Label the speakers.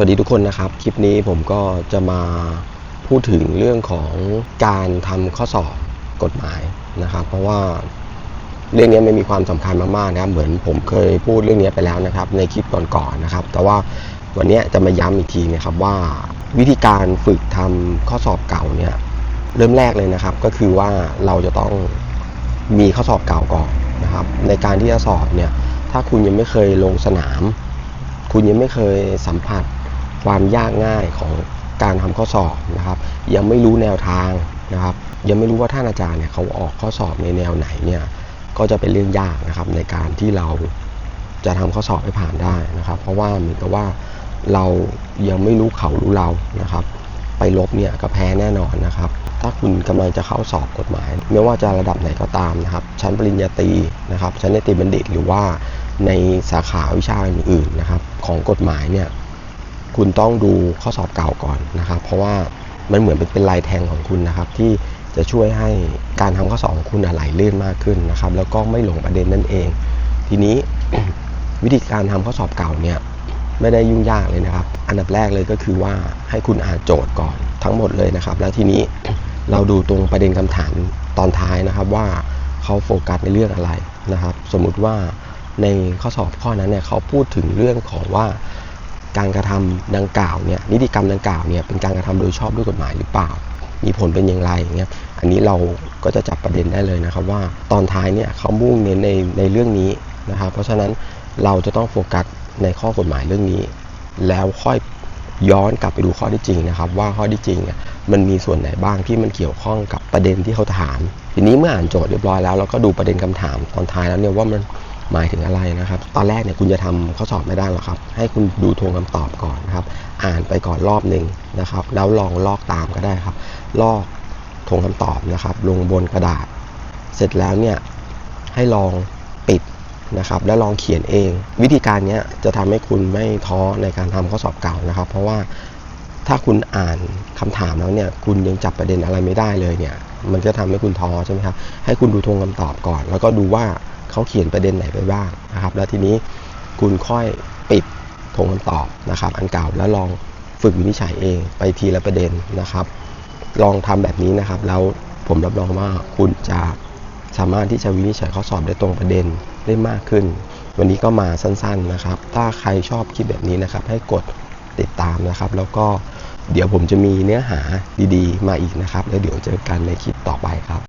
Speaker 1: สวัสดีทุกคนนะครับ คลิปนี้ผมก็จะมาพูดถึงเรื่องของการทำข้อสอบกฎหมายนะครับ เพราะว่าเรื่องนี้ไม่มีความสำคัญมากๆนะครับเหมือนผมเคยพูดเรื่องนี้ไปแล้วนะครับ ในคลิปก่อนๆนะครับ แต่ว่าวันนี้จะมาย้ำอีกทีนะครับว่าวิธีการฝึกทำข้อสอบเก่าเนี่ยเริ่มแรกเลยนะครับ ก็คือว่าเราจะต้องมีข้อสอบเก่าก่อนนะครับ ในการที่จะสอบเนี่ยถ้าคุณยังไม่เคยลงสนาม คุณยังไม่เคยสัมผัส ความยากง่ายของการทำข้อสอบนะครับ ยังไม่รู้แนวทางนะครับ ยังไม่รู้ว่าท่านอาจารย์เนี่ยเขาออกข้อสอบในแนวไหนเนี่ยก็จะเป็นเรื่องยากนะครับในการที่เราจะทำข้อสอบให้ผ่านได้นะครับ เพราะว่าเหมือนกับว่าเรายังไม่รู้เขารู้เรานะครับ ไปลบเนี่ยก็แพ้แน่นอนนะครับ ถ้าคุณกำลังจะเข้าสอบกฎหมาย ไม่ว่าจะระดับไหนก็ตามนะครับ ชั้นปริญญาตรีนะครับ ชั้นนิติบัณฑิต หรือว่าในสาขาวิชาอื่นๆนะครับ ของกฎหมายเนี่ย คุณต้องดูข้อสอบเก่าก่อนนะครับ เพราะว่ามันเหมือนเป็นปนลายแทงของคุณนะครับ ที่จะช่วยให้การทำข้อสอบของคุณไหลลื่นมากขึ้นนะครับ แล้วก็ไม่หลงประเด็นนั่นเอง ทีนี้วิธีการทำข้อสอบเก่าเนี่ยไม่ได้ยุ่งยากเลยนะครับ อันดับแรกเลยก็คือว่าให้คุณอ่านโจทย์ก่อนทั้งหมดเลยนะครับ แล้วทีนี้เราดูตรงประเด็นคำถามตอนท้ายนะครับว่าเขาโฟกัสในเรื่องอะไรนะครับ สมมุติว่าในข้อสอบข้อนั้นเนี่ยเขาพูดถึงเรื่องของว่า การกระทำดังกล่าวเนี่ยนิติกรรมดังกล่าวเนี่ยเป็นการกระทำโดยชอบด้วยกฎหมายหรือเปล่า มีผลเป็นอย่างไรอย่างเงี้ยอันนี้เราก็จะจับประเด็นได้เลยนะครับว่าตอนท้ายเนี่ยเขามุ่งเน้นในในเรื่องนี้นะครับเพราะฉะนั้นเราจะต้องโฟกัสในข้อกฎหมายเรื่องนี้ แล้วค่อยย้อนกลับไปดูข้อที่จริงนะครับว่าข้อที่จริงเนี่ยมันมีส่วนไหนบ้างที่มันเกี่ยวข้องกับประเด็นที่เขาถาม ทีนี้เมื่ออ่านโจทย์เรียบร้อยแล้วเราก็ดูประเด็นคำถามตอนท้ายแล้วเนี่ยว่ามัน หมายถึงอะไรนะครับ ตอนแรกเนี่ยคุณจะทำข้อสอบไม่ได้หรอกครับ ให้คุณดูทวงคำตอบก่อนนะครับ อ่านไปก่อนรอบหนึ่งนะครับ แล้วลองลอกตามก็ได้ครับ ลอกทวงคำตอบนะครับ ลงบนกระดาษ เสร็จแล้วเนี่ยให้ลองปิดนะครับและลองเขียนเอง วิธีการเนี้ยจะทำให้คุณไม่ท้อในการทำข้อสอบเก่านะครับ เพราะว่าถ้าคุณอ่านคำถามแล้วเนี่ยคุณยังจับประเด็นอะไรไม่ได้เลยเนี่ยมันจะทำให้คุณท้อใช่ไหมครับให้คุณดูทวงคำตอบก่อน แล้วก็ดูว่า เขาเขียนประเด็นไหนไปบ้างนะครับ แล้วทีนี้คุณค่อยปิดทงคำตอบนะครับ อันเก่าแล้วลองฝึกวินิจฉัยเองไปทีละประเด็นนะครับ ลองทำแบบนี้นะครับ แล้วผมรับรองว่าคุณจะสามารถที่จะวินิจฉัยข้อสอบได้ตรงประเด็นได้มากขึ้น วันนี้ก็มาสั้นๆนะครับ ถ้าใครชอบคลิปแบบนี้นะครับ ให้กดติดตามนะครับ แล้วก็เดี๋ยวผมจะมีเนื้อหาดีๆ มาอีกนะครับ แล้วเดี๋ยวเจอกันในคลิปต่อไปครับ